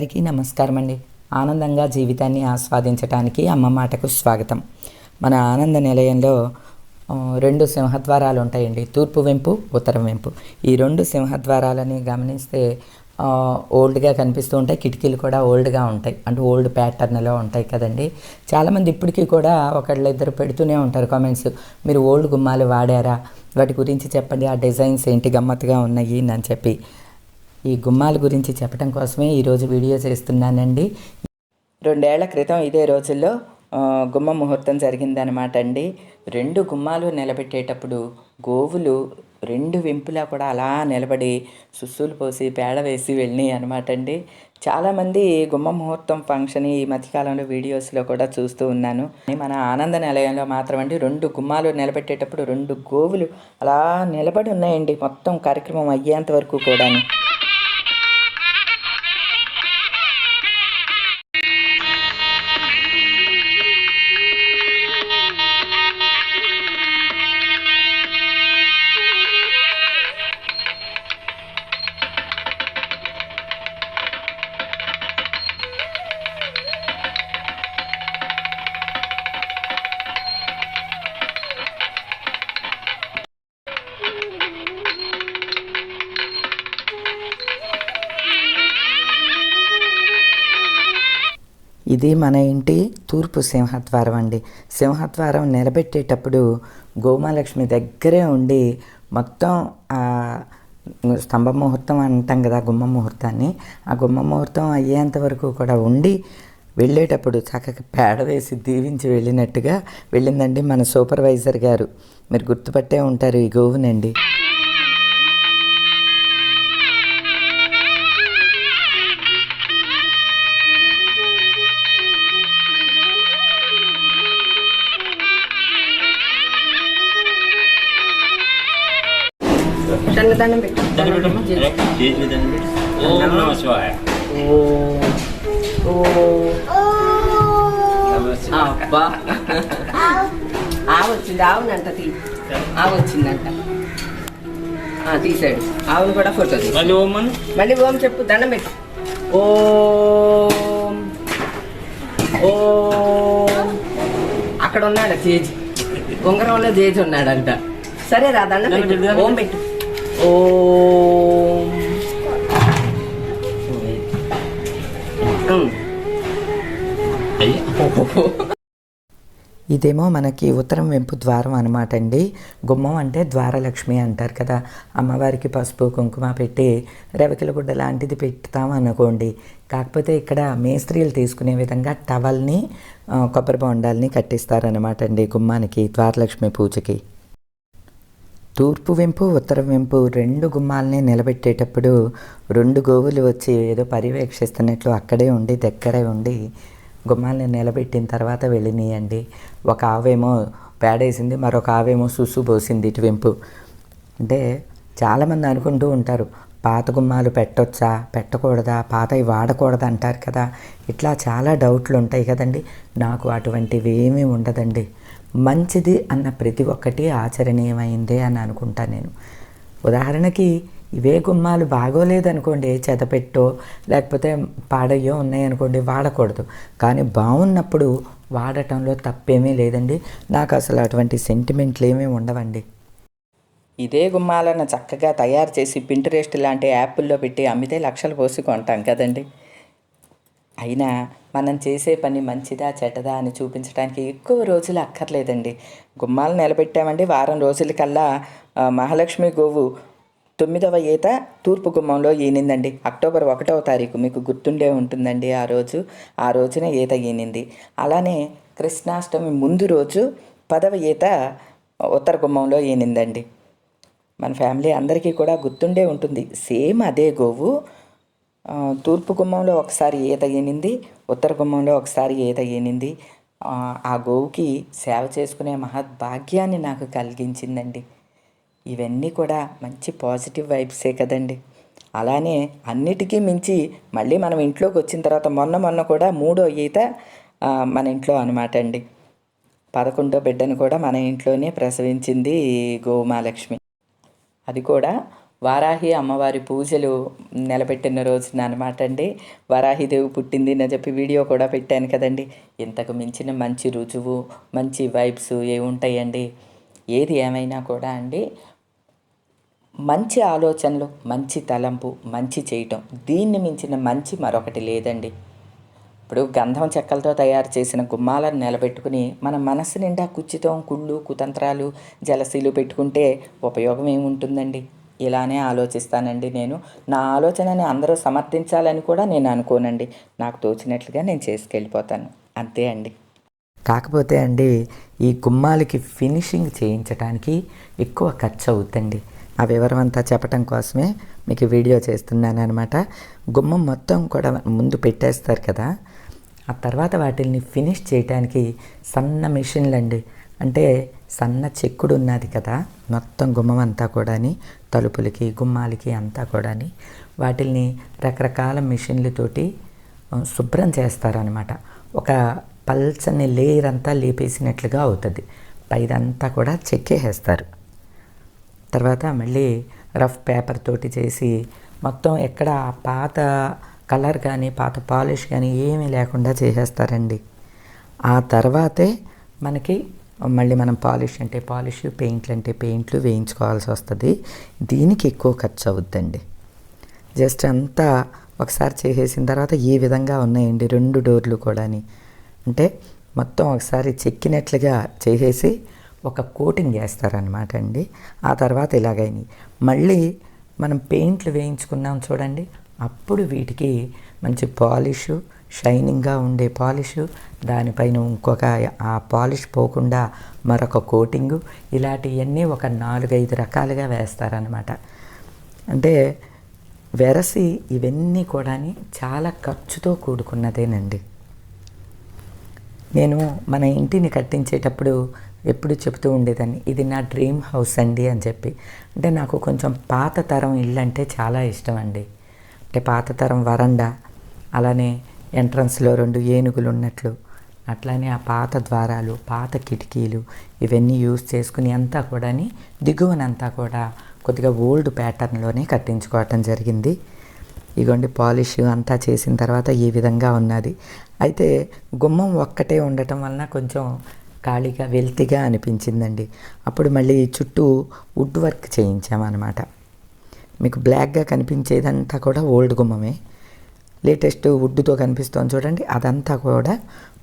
అందరికీ నమస్కారం అండి. ఆనందంగా జీవితాన్ని ఆస్వాదించడానికి అమ్మ మాటకు స్వాగతం. మన ఆనంద నిలయంలో రెండు సింహద్వారాలు ఉంటాయండి తూర్పు వెంపు ఉత్తరం వెంపు. ఈ రెండు సింహద్వారాలని గమనిస్తే ఓల్డ్గా కనిపిస్తూ ఉంటాయి. కిటికీలు కూడా ఓల్డ్గా ఉంటాయి. అంటే ఓల్డ్ ప్యాటర్న్లో ఉంటాయి కదండి. చాలామంది ఇప్పటికీ కూడా ఒకళ్ళు ఇద్దరు పెడుతూనే ఉంటారు కామెంట్స్. మీరు ఓల్డ్ గుమ్మాలు వాడారా? వాటి గురించి చెప్పండి. ఆ డిజైన్స్ ఏంటి? గమ్మత్తుగా ఉన్నాయి అని చెప్పి. ఈ గుమ్మాల గురించి చెప్పడం కోసమే ఈరోజు వీడియో చేస్తున్నానండి. రెండేళ్ళ క్రితం ఇదే రోజుల్లో గుమ్మ ముహూర్తం జరిగిందనమాట అండి. రెండు గుమ్మాలు నిలబెట్టేటప్పుడు గోవులు రెండు వెంపులా కూడా అలా నిలబడి సుస్సులు పోసి పేడ వేసి వెళ్ళినాయి అనమాట అండి. చాలామంది గుమ్మ ముహూర్తం ఫంక్షన్ ఈ మధ్యకాలంలో వీడియోస్లో కూడా చూస్తూ ఉన్నాను. మన ఆనంద నిలయంలో మాత్రం అండి రెండు గుమ్మాలు నిలబెట్టేటప్పుడు రెండు గోవులు అలా నిలబడి ఉన్నాయండి. మొత్తం కార్యక్రమం అయ్యేంత వరకు కూడాను. ఇది మన ఇంటి తూర్పు సింహద్వారం అండి. సింహద్వారం నిలబెట్టేటప్పుడు గోమాలక్ష్మి దగ్గరే ఉండి మొత్తం ఆ స్తంభ ముహూర్తం అంటాం కదా గుమ్మ ముహూర్తాన్ని. ఆ గుమ్మ ముహూర్తం అయ్యేంత వరకు కూడా ఉండి వెళ్ళేటప్పుడు చక్కగా పేడ వేసి దీవించి వెళ్ళినట్టుగా వెళ్ళిందండి మన సూపర్వైజర్ గారు. మీరు గుర్తుపట్టే ఉంటారు ఈ గోవునండి. దండం పెట్టు. దండం పెట్టు. ఓం. నమ శివాయ నమ శివాయ. అబ్బా. ఆ వచ్చింది ఆవునంట తీ. ఆవు వచ్చిందంట. ఆ, తీసాడు. ఆవును కూడా ఫోటో మళ్ళీ ఓం. మళ్ళీ ఓం చెప్పు దండం పెట్టు. ఓం. ఓం. అక్కడ ఉన్నాడు జేజి ఉంగరంలో జేజి ఉన్నాడంట. సరే రా దండం పెట్టు. ఓం పెట్టు. ఓం. ఇదేమో మనకి ఉత్తరం వెంపు ద్వారం అనమాట అండి. గుమ్మం అంటే ద్వారలక్ష్మి అంటారు కదా. అమ్మవారికి పసుపు కుంకుమ పెట్టి రెవకిల గుడ్డ లాంటిది పెడతాం అనుకోండి. కాకపోతే ఇక్కడ మేస్త్రీలు తీసుకునే విధంగా టవల్ని కొబ్బరి బొండాల్ని కట్టిస్తారనమాట అండి గుమ్మానికి ద్వారలక్ష్మి పూజకి. తూర్పు వెంపు ఉత్తర వెంపు రెండు గుమ్మాలని నిలబెట్టేటప్పుడు రెండు గోవులు వచ్చి ఏదో పర్యవేక్షిస్తున్నట్లు అక్కడే ఉండి దగ్గరే ఉండి గుమ్మాలని నిలబెట్టిన తర్వాత వెళ్ళినాయండి. ఒక ఆవేమో పేడేసింది మరొక ఆవేమో సుసు పోసింది ఇటు వెంపు. అంటే చాలామంది అనుకుంటూ ఉంటారు పాత గుమ్మాలు పెట్టొచ్చా పెట్టకూడదా పాతవి వాడకూడదా అంటారు కదా. ఇట్లా చాలా డౌట్లు ఉంటాయి కదండి. నాకు అటువంటివి ఏమీ ఉండదండి. మంచిది అన్న ప్రతి ఒక్కటి ఆచరణీయమైందే అని అనుకుంటా నేను. ఉదాహరణకి ఇవే గుమ్మాలు బాగోలేదనుకోండి చెదపెట్టో లేకపోతే పాడయ్యో ఉన్నాయనుకోండి వాడకూడదు. కానీ బాగున్నప్పుడు వాడటంలో తప్పేమీ లేదండి. నాకు అసలు అటువంటి సెంటిమెంట్లు ఏమీ ఉండవండి. ఇదే గుమ్మాలను చక్కగా తయారు చేసి పింటరెస్ట్ లాంటి యాప్ల్లో పెట్టి అమ్మితే లక్షలు పోసి కొంటాం కదండి. అయినా మనం చేసే పని మంచిదా చెడ్డదా అని చూపించడానికి ఎక్కువ రోజులు అక్కర్లేదండి. గుమ్మాలు నిలబెట్టామండి. వారం రోజులకల్లా మహాలక్ష్మి గోవు తొమ్మిదవ ఈత తూర్పు గుమ్మంలో ఈనిందండి. అక్టోబర్ ఒకటవ తారీఖు మీకు గుర్తుండే ఉంటుందండి ఆ రోజు. ఆ రోజున ఈత ఈనింది. అలానే కృష్ణాష్టమి ముందు రోజు పదవ ఈత ఉత్తర గుమ్మంలో ఈనిందండి. మన ఫ్యామిలీ అందరికీ కూడా గుర్తుండే ఉంటుంది. సేమ్ అదే గోవు. తూర్పు గుమ్మంలో ఒకసారి ఈత ఈనింది ఉత్తర గుమ్మంలో ఒకసారి ఈత ఈనింది ఆ, గోవుకి సేవ చేసుకునే మహద్భాగ్యాన్ని నాకు కలిగించిందండి. ఇవన్నీ కూడా మంచి పాజిటివ్ వైబ్సే కదండి. అలానే అన్నిటికీ మించి మళ్ళీ మనం ఇంట్లోకి వచ్చిన తర్వాత మొన్న మొన్న కూడా మూడో ఈత మన ఇంట్లో అనమాట అండి. పదకొండో బిడ్డను కూడా మన ఇంట్లోనే ప్రసవించింది గోమాలక్ష్మి అది కూడా వారాహి అమ్మవారి పూజలు నిలబెట్టిన రోజున అనమాట అండి. వారాహిదేవి పుట్టింది అని చెప్పి వీడియో కూడా పెట్టాను కదండి. ఇంతకు మించిన మంచి రుజువు మంచి వైబ్స్ ఏముంటాయండి ఏది ఏమైనా కూడా అండి. మంచి ఆలోచనలు మంచి తలంపు మంచి చేయటం దీన్ని మించిన మంచి మరొకటి లేదండి. ఇప్పుడు గంధం చెక్కలతో తయారు చేసిన గుమ్మాలను నిలబెట్టుకుని మన మనసు నిండా కుచ్చితం కుళ్ళు కుతంత్రాలు జలసీలు పెట్టుకుంటే ఉపయోగం ఏముంటుందండి? ఇలానే ఆలోచిస్తానండి నేను. నా ఆలోచనని అందరూ సమర్థించాలని కూడా నేను అనుకోనండి. నాకు తోచినట్లుగా నేను చేసుకెళ్ళిపోతాను. అంతే అండి. కాకపోతే అండి ఈ గుమ్మాలకి ఫినిషింగ్ చేయించడానికి ఎక్కువ ఖర్చు అవుతుంది ఆ వివరం అంతా చెప్పడం కోసమే మీకు వీడియో చేస్తున్నాను అనమాట గుమ్మం మొత్తం కూడా ముందు పెట్టేస్తారు కదా. ఆ తర్వాత వాటిని ఫినిష్ చేయడానికి సన్న మిషన్లు అండి అంటే సన్న చెక్కుడు ఉన్నది కదా మొత్తం గుమ్మం అంతా కూడాని తలుపులకి గుమ్మాలకి అంతా కూడాని వాటిల్ని రకరకాల మిషన్లతోటి శుభ్రం చేస్తారనమాట ఒక పల్చని లేయర్ అంతా లేపేసినట్లుగా అవుతుంది. పైదంతా కూడా చెక్కేసేస్తారు. తర్వాత మళ్ళీ రఫ్ పేపర్ తోటి చేసి మొత్తం ఎక్కడ పాత కలర్ కానీ పాత పాలిష్ కానీ ఏమీ లేకుండా చేసేస్తారండి. ఆ తర్వాతే మనకి మళ్ళీ మనం పాలిష్ అంటే పాలిష్ పెయింట్లు అంటే పెయింట్లు వేయించుకోవాల్సి వస్తుంది. దీనికి ఎక్కువ ఖర్చు అవుద్దండి. జస్ట్ అంతా ఒకసారి చేసేసిన తర్వాత ఈ విధంగా ఉన్నాయండి రెండు డోర్లు కూడాని. అంటే మొత్తం ఒకసారి చెక్కినట్లుగా చేసేసి ఒక కోటింగ్ చేస్తారనమాట అండి. ఆ తర్వాత ఇలాగైనాయి. మళ్ళీ మనం పెయింట్లు వేయించుకున్నాం చూడండి. అప్పుడు వీటికి మంచి పాలిష్ షైనింగ్గా ఉండే పాలిష్ దానిపైన ఇంకొక ఆ పాలిష్ పోకుండా మరొక కోటింగు ఇలాంటివన్నీ ఒక నాలుగైదు రకాలుగా వేస్తారనమాట అంటే వెరసి ఇవన్నీ కూడా చాలా ఖర్చుతో కూడుకున్నదేనండి. నేను మన ఇంటిని కట్టించేటప్పుడు ఎప్పుడు చెప్తూ ఉండేదాన్ని ఇది నా డ్రీమ్ హౌస్ అండి అని చెప్పి. అంటే నాకు కొంచెం పాత తరం ఇల్లు అంటే చాలా ఇష్టం అండి. అంటే పాత తరం వరండా అలానే ఎంట్రన్స్లో రెండు ఏనుగులు ఉన్నట్లు అట్లానే ఆ పాత ద్వారాలు పాత కిటికీలు ఇవన్నీ యూజ్ చేసుకుని అంతా కూడాని దిగువనంతా కూడా కొద్దిగా ఓల్డ్ ప్యాటర్న్లోనే కట్టించుకోవటం జరిగింది. ఇగోండి పాలిష్ అంతా చేసిన తర్వాత ఈ విధంగా ఉన్నది. అయితే గుమ్మం ఒక్కటే ఉండటం వలన కొంచెం ఖాళీగా వెల్తిగా అనిపించిందండి. అప్పుడు మళ్ళీ చుట్టూ వుడ్ వర్క్ చేయించామన్నమాట. మీకు బ్లాక్గా కనిపించేదంతా కూడా ఓల్డ్ గుమ్మమే. లేటెస్ట్ వుడ్తో కనిపిస్తోంది చూడండి. అదంతా కూడా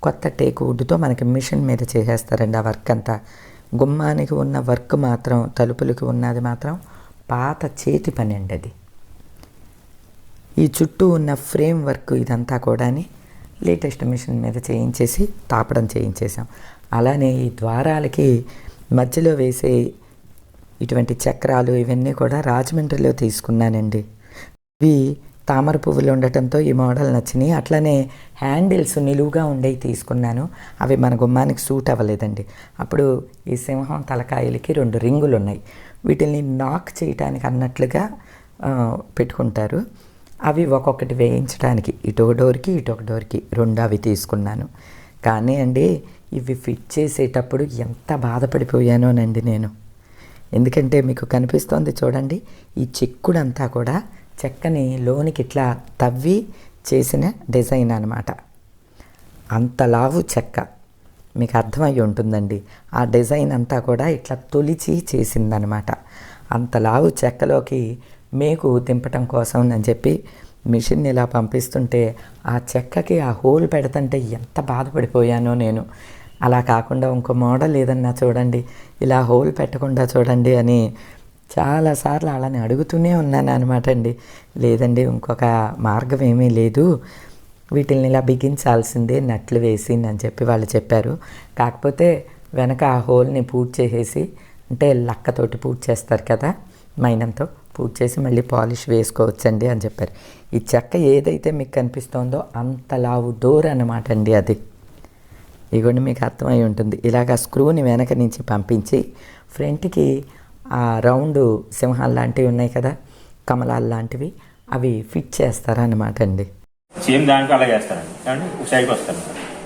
కొత్త టేక్ వుడ్తో మనకి మిషన్ మీద చేసేస్తారండి ఆ వర్క్ అంతా. గుమ్మానికి ఉన్న వర్క్ మాత్రం తలుపులకి ఉన్నది మాత్రం పాత చేతి పని అండి అది. ఈ చుట్టూ ఉన్న ఫ్రేమ్ వర్క్ ఇదంతా కూడాని లేటెస్ట్ మిషన్ మీద చేయించేసి తాపడం చేయించేసాం అలానే ఈ ద్వారాలకి మధ్యలో వేసే ఇటువంటి చక్రాలు ఇవన్నీ కూడా రాజమండ్రిలో తీసుకున్నానండి. ఇవి తామర పువ్వులు ఉండటంతో ఈ మోడల్ నచ్చినాయి. అట్లనే హ్యాండిల్స్ నిలువుగా ఉండేవి తీసుకున్నాను. అవి మన గుమ్మానికి సూట్ అవ్వలేదండి. అప్పుడు ఈ సింహం తలకాయలకి రెండు రింగులు ఉన్నాయి వీటిని నాక్ చేయటానికి అన్నట్లుగా పెట్టుకుంటారు. అవి ఒక్కొక్కటి వేయించడానికి ఇటొక డోర్కి ఇటొక డోర్కి రెండు అవి తీసుకున్నాను. కానీ అండి ఇవి ఫిట్ చేసేటప్పుడు ఎంత బాధపడిపోయానోనండి నేను. ఎందుకంటే మీకు కనిపిస్తోంది చూడండి ఈ చిక్కుడంతా కూడా చెక్కని లోనికి ఇట్లా తవ్వి చేసిన డిజైన్ అనమాట అంత లావు చెక్క. మీకు అర్థమై ఉంటుందండి. ఆ డిజైన్ అంతా కూడా ఇట్లా తొలిచి చేసిందనమాట అంత లావు చెక్కలోకి మేకు దింపటం కోసం అని చెప్పి మిషన్ ఇలా పంపిస్తుంటే ఆ చెక్కకి ఆ హోల్ పెడతంటే ఎంత బాధపడిపోయానో నేను. అలా కాకుండా ఇంకో మోడల్ ఏదన్నా చూడండి. ఇలా హోల్ పెట్టకుండా చూడండి అని చాలాసార్లు అలానే అడుగుతూనే ఉన్నాను అనమాట అండి. లేదండి ఇంకొక మార్గం ఏమీ లేదు. వీటిని ఇలా బిగించాల్సిందే నట్లు వేసి అని చెప్పి వాళ్ళు చెప్పారు. కాకపోతే వెనక ఆ హోల్ని పూర్తి చేసేసి అంటే లక్కతోటి పూర్తి చేస్తారు కదా మైనంతో పూర్తి చేసి మళ్ళీ పాలిష్ వేసుకోవచ్చండి అని చెప్పారు. ఈ చెక్క ఏదైతే మీకు కనిపిస్తోందో అంత లావు డోర్ అనమాట అండి అది. ఇగోండి మీకు అర్థమై ఉంటుంది. ఇలాగ స్క్రూని వెనక నుంచి పంపించి ఫ్రంట్కి ఆ రౌండ్ సింహాలు లాంటివి ఉన్నాయి కదా కమలాలు లాంటివి అవి ఫిట్ చేస్తారన్నమాట అండి. సేమ్ దానికి అలా చేస్తారండి సైడ్కి వస్తారు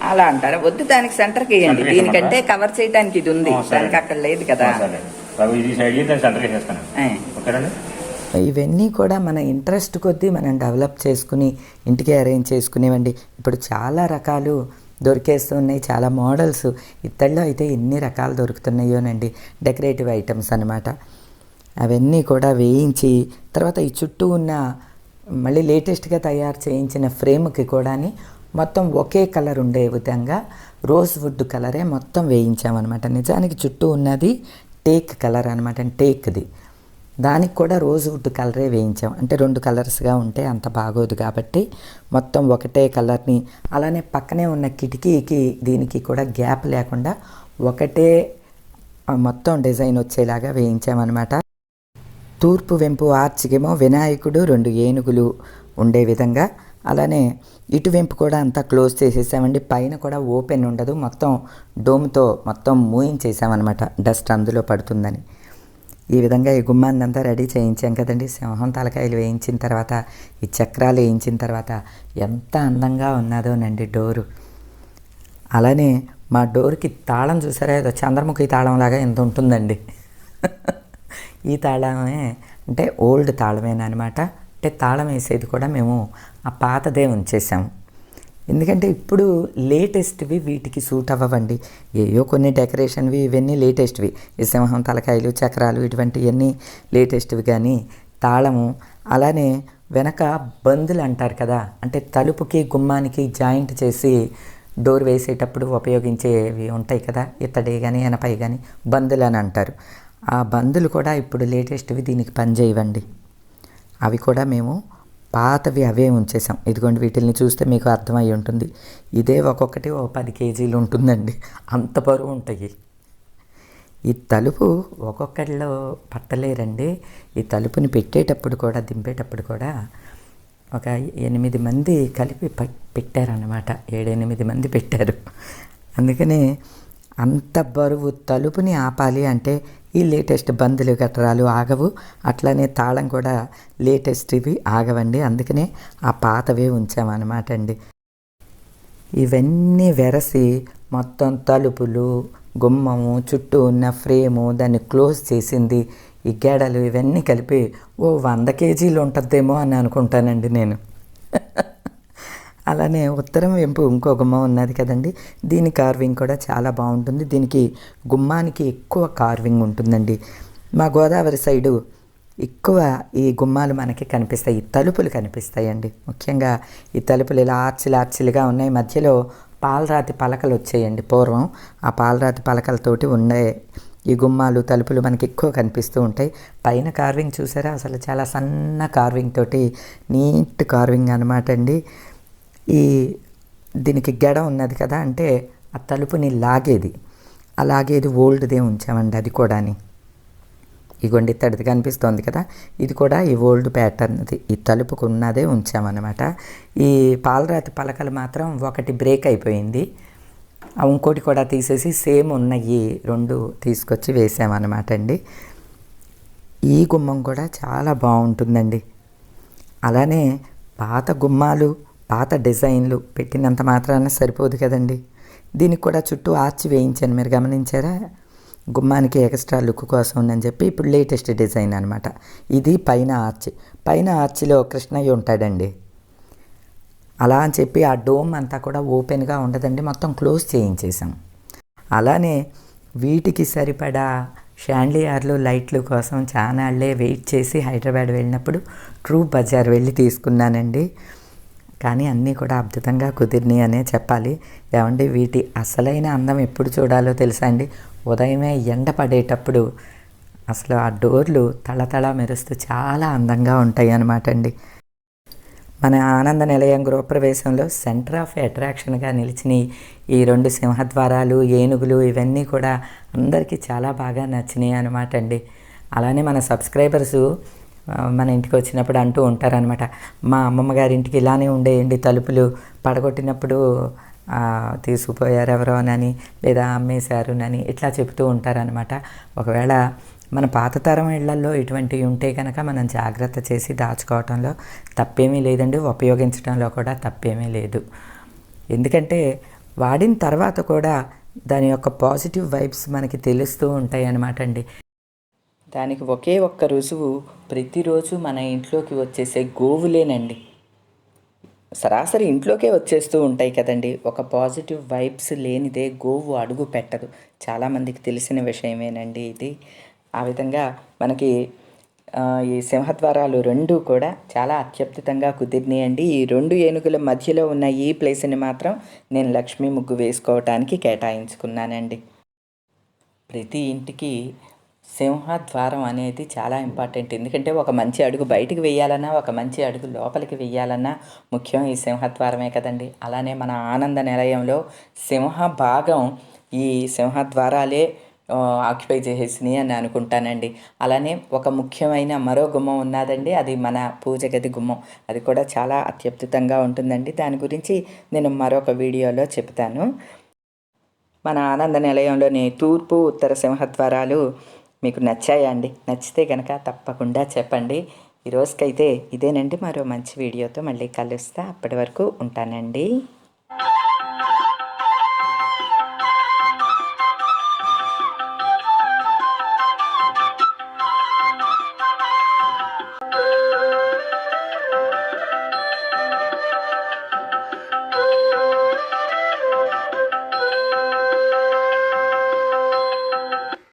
అలా అంటారా? వద్దు దానికి సెంటర్కి వేయండి. దీనికంటే? కవర్ చేయడానికి ఇది ఉంది. దానికి అక్కడ లేదు కదా. ఇది. ఓకేనండి? ఇవన్నీ కూడా మన ఇంట్రెస్ట్ కొద్దీ మనం డెవలప్ చేసుకుని ఇంటికి అరేంజ్ చేసుకునేవండి. ఇప్పుడు చాలా రకాలు దొరికేస్తున్నాయి. చాలా మోడల్స్. ఇత్తడిలో అయితే ఎన్ని రకాలు దొరుకుతున్నాయోనండి డెకరేటివ్ ఐటమ్స్ అనమాట అవన్నీ కూడా వేయించి తర్వాత ఈ చుట్టూ ఉన్న మళ్ళీ లేటెస్ట్గా తయారు చేయించిన ఫ్రేమ్కి కూడాని మొత్తం ఒకే కలర్ ఉండే విధంగా రోజ్ వుడ్ కలరే మొత్తం వేయించామన్నమాట. నిజానికి చుట్టూ ఉన్నది టేక్ కలర్ అనమాట టేక్ది. దానికి కూడా రోజ్ వుడ్ కలరే వేయించాం. అంటే రెండు కలర్స్గా ఉంటే అంత బాగోదు కాబట్టి మొత్తం ఒకటే కలర్ని అలానే పక్కనే ఉన్న కిటికీకి దీనికి కూడా గ్యాప్ లేకుండా ఒకటే మొత్తం డిజైన్ వచ్చేలాగా వేయించామన్నమాట. తూర్పు వెంపు ఆర్చికేమో వినాయకుడు రెండు ఏనుగులు ఉండే విధంగా. అలానే ఇటువెంపు కూడా అంతా క్లోజ్ చేసేసామండి. పైన కూడా ఓపెన్ ఉండదు. మొత్తం డోమ్తో మొత్తం మూయించేసామన్నమాట డస్ట్ అందులో పడుతుందని. ఈ విధంగా ఈ గుమ్మాన్ని అంతా రెడీ చేయించాం కదండి. సింహం తలకాయలు వేయించిన తర్వాత ఈ చక్రాలు వేయించిన తర్వాత ఎంత అందంగా ఉన్నదోనండి డోరు. అలానే మా డోర్కి తాళం చూసారా? ఏదో చంద్రముఖి తాళం లాగా ఎంత ఉంటుందండి. ఈ తాళమే అంటే ఓల్డ్ తాళమేనమాట అంటే తాళం వేసేది కూడా మేము ఆ పాతదే ఉంచేసాము ఎందుకంటే ఇప్పుడు లేటెస్ట్వి వీటికి సూట్ అవ్వవండి. ఏయో కొన్ని డెకరేషన్వి ఇవన్నీ లేటెస్ట్వి. ఈ సింహం తలకాయలు చక్రాలు ఇటువంటివన్నీ లేటెస్ట్వి కానీ తాళము అలానే వెనక బందులు అంటారు కదా. అంటే తలుపుకి గుమ్మానికి జాయింట్ చేసి డోర్ వేసేటప్పుడు ఉపయోగించేవి ఉంటాయి కదా. ఇత్తడి కానీ ఎనపై కానీ బందులు అని అంటారు. ఆ బందులు కూడా ఇప్పుడు లేటెస్ట్వి దీనికి పనిచేయవండి. అవి కూడా మేము పాతవి అవే ఉంచేసాం ఇదిగోండి వీటిల్ని చూస్తే మీకు అర్థమై ఉంటుంది. ఇదే ఒక్కొక్కటి ఓ పది కేజీలు ఉంటుందండి. అంత బరువు ఉంటాయి. ఈ తలుపు ఒక్కొక్కరిలో పట్టలేరండి. ఈ తలుపుని పెట్టేటప్పుడు కూడా దింపేటప్పుడు కూడా ఒక ఎనిమిది మంది కలిపి ప- పెట్టారన్నమాట. ఏడెనిమిది మంది పెట్టారు. అందుకని అంత బరువు తలుపుని ఆపాలి అంటే ఈ లేటెస్ట్ బందులు గట్రాలు ఆగవు. అట్లనే తాళం కూడా లేటెస్ట్ ఇవి ఆగవండి. అందుకనే ఆ పాతవే ఉంచామన్నమాట అండి ఇవన్నీ వెరసి మొత్తం తలుపులు గుమ్మము చుట్టూ ఉన్న ఫ్రేము దాన్ని క్లోజ్ చేసింది. ఈ గెడలు ఇవన్నీ కలిపి ఓ వంద కేజీలు ఉంటుందేమో అని అనుకుంటానండి నేను. అలానే ఉత్తరం వెంపు ఇంకో గుమ్మం ఉన్నది కదండి. దీని కార్వింగ్ కూడా చాలా బాగుంటుంది. దీనికి గుమ్మానికి ఎక్కువ కార్వింగ్ ఉంటుందండి. మా గోదావరి సైడు ఎక్కువ ఈ గుమ్మాలు మనకి కనిపిస్తాయి. ఈ తలుపులు కనిపిస్తాయండి. ముఖ్యంగా ఈ తలుపులు ఇలా ఆర్చిలు ఆర్చిలుగా ఉన్నాయి. మధ్యలో పాలరాతి పలకలు వచ్చాయండి పూర్వం. ఆ పాలరాతి పలకలతోటి ఉండే ఈ గుమ్మాలు తలుపులు మనకి ఎక్కువ కనిపిస్తూ ఉంటాయి. పైన కార్వింగ్ చూసారా? అసలు చాలా సన్న కార్వింగ్ తోటి నీట్ కార్వింగ్ అనమాట అండి. ఈ దీనికి గెడ ఉన్నది కదా అంటే ఆ తలుపుని లాగేది. ఆ లాగేది ఓల్డ్దే ఉంచామండి అది కూడాని. ఇగోండి తడిది కనిపిస్తోంది కదా. ఇది కూడా ఈ ఓల్డ్ ప్యాటర్న్ది ఈ తలుపుకు ఉన్నదే ఉంచామన్నమాట. ఈ పాలరాతి పలకలు మాత్రం ఒకటి బ్రేక్ అయిపోయింది. ఇంకోటి కూడా తీసేసి సేమ్ ఉన్నాయి రెండు తీసుకొచ్చి వేసామన్నమాట అండి. ఈ గుమ్మం కూడా చాలా బాగుంటుందండి. అలానే పాత గుమ్మాలు పాత డిజైన్లు పెట్టినంత మాత్రాన సరిపోదు కదండి. దీనికి కూడా చుట్టూ ఆర్చి వేయించాను. మీరు గమనించారా? గుమ్మానికి ఎక్స్ట్రా లుక్ కోసం ఉందని చెప్పి ఇప్పుడు లేటెస్ట్ డిజైన్ అనమాట ఇది పైన ఆర్చి. పైన ఆర్చిలో కృష్ణయ్య ఉంటాడండి. అలా అని చెప్పి ఆ డోమ్ అంతా కూడా ఓపెన్గా ఉండదండి. మొత్తం క్లోజ్ చేయించేసాం అలానే వీటికి సరిపడా షాండ్లియార్లు లైట్లు కోసం చానాళ్ళే వెయిట్ చేసి హైదరాబాద్ వెళ్ళినప్పుడు ట్రూ బజార్ వెళ్ళి తీసుకున్నానండి. కానీ అన్నీ కూడా అద్భుతంగా కుదిరినాయి అనే చెప్పాలి. ఏమండి వీటి అసలైన అందం ఎప్పుడు చూడాలో తెలుసా అండి? ఉదయమే ఎండ పడేటప్పుడు అసలు ఆ డోర్లు తళతళ మెరుస్తూ చాలా అందంగా ఉంటాయి అన్నమాట అండి. మన ఆనంద నిలయం గృహప్రవేశంలో సెంటర్ ఆఫ్ అట్రాక్షన్గా నిలిచిన ఈ- రెండు సింహద్వారాలు ఏనుగులు ఇవన్నీ కూడా అందరికీ చాలా బాగా నచ్చినాయి అనమాట అండి. అలానే మన సబ్స్క్రైబర్సు మన ఇంటికి వచ్చినప్పుడు అంటూ ఉంటారనమాట మా అమ్మమ్మ గారి ఇంటికి ఇలానే ఉండేయండి తలుపులు పడగొట్టినప్పుడు తీసుకుపోయారు ఎవరో అని లేదా అమ్మేశారునని ఇట్లా చెబుతూ ఉంటారనమాట ఒకవేళ మన పాత తరం ఇళ్ళల్లో ఇటువంటివి ఉంటే కనుక మనం జాగ్రత్త చేసి దాచుకోవటంలో తప్పేమీ లేదండి ఉపయోగించడంలో కూడా తప్పేమీ లేదు. ఎందుకంటే వాడిన తర్వాత కూడా దాని యొక్క పాజిటివ్ వైబ్స్ మనకి తెలుస్తూ ఉంటాయి అన్నమాట అండి. దానికి ఒకే ఒక్క రుజువు ప్రతిరోజు మన ఇంట్లోకి వచ్చేసే గోవులేనండి. సరాసరి ఇంట్లోకే వచ్చేస్తూ ఉంటాయి కదండి. ఒక పాజిటివ్ వైబ్స్ లేనిదే గోవు అడుగు పెట్టదు. చాలామందికి తెలిసిన విషయమేనండి ఇది. ఆ విధంగా మనకి ఈ సింహద్వారాలు రెండు కూడా చాలా అత్యద్భుతంగా కుదిరినాయండి. ఈ రెండు ఏనుగుల మధ్యలో ఉన్న ఈ ప్లేస్ని మాత్రం నేను లక్ష్మీ ముగ్గు వేసుకోవటానికి కేటాయించుకున్నానండి. ప్రతి ఇంటికి సింహద్వారం అనేది చాలా ఇంపార్టెంట్ ఎందుకంటే ఒక మంచి అడుగు బయటికి వెయ్యాలన్నా ఒక మంచి అడుగు లోపలికి వెయ్యాలన్నా ముఖ్యం ఈ సింహద్వారమే కదండి. అలానే మన ఆనంద నిలయంలో సింహ భాగం ఈ సింహద్వారాలే ఆక్యుపై చేసేసినాయి అని అనుకుంటానండి. అలానే ఒక ముఖ్యమైన మరో గుమ్మం ఉన్నదండి అది మన పూజ గది గుమ్మం. అది కూడా చాలా అత్యద్భుతంగా ఉంటుందండి. దాని గురించి నేను మరొక వీడియోలో చెప్తాను. మన ఆనంద నిలయంలోని తూర్పు ఉత్తర సింహద్వారాలు మీకు నచ్చాయా అండి? నచ్చితే కనుక తప్పకుండా చెప్పండి. ఈ రోజుకైతే ఇదేనండి. మరో మంచి వీడియోతో మళ్ళీ కలుస్తా. అప్పటి వరకు ఉంటానండి.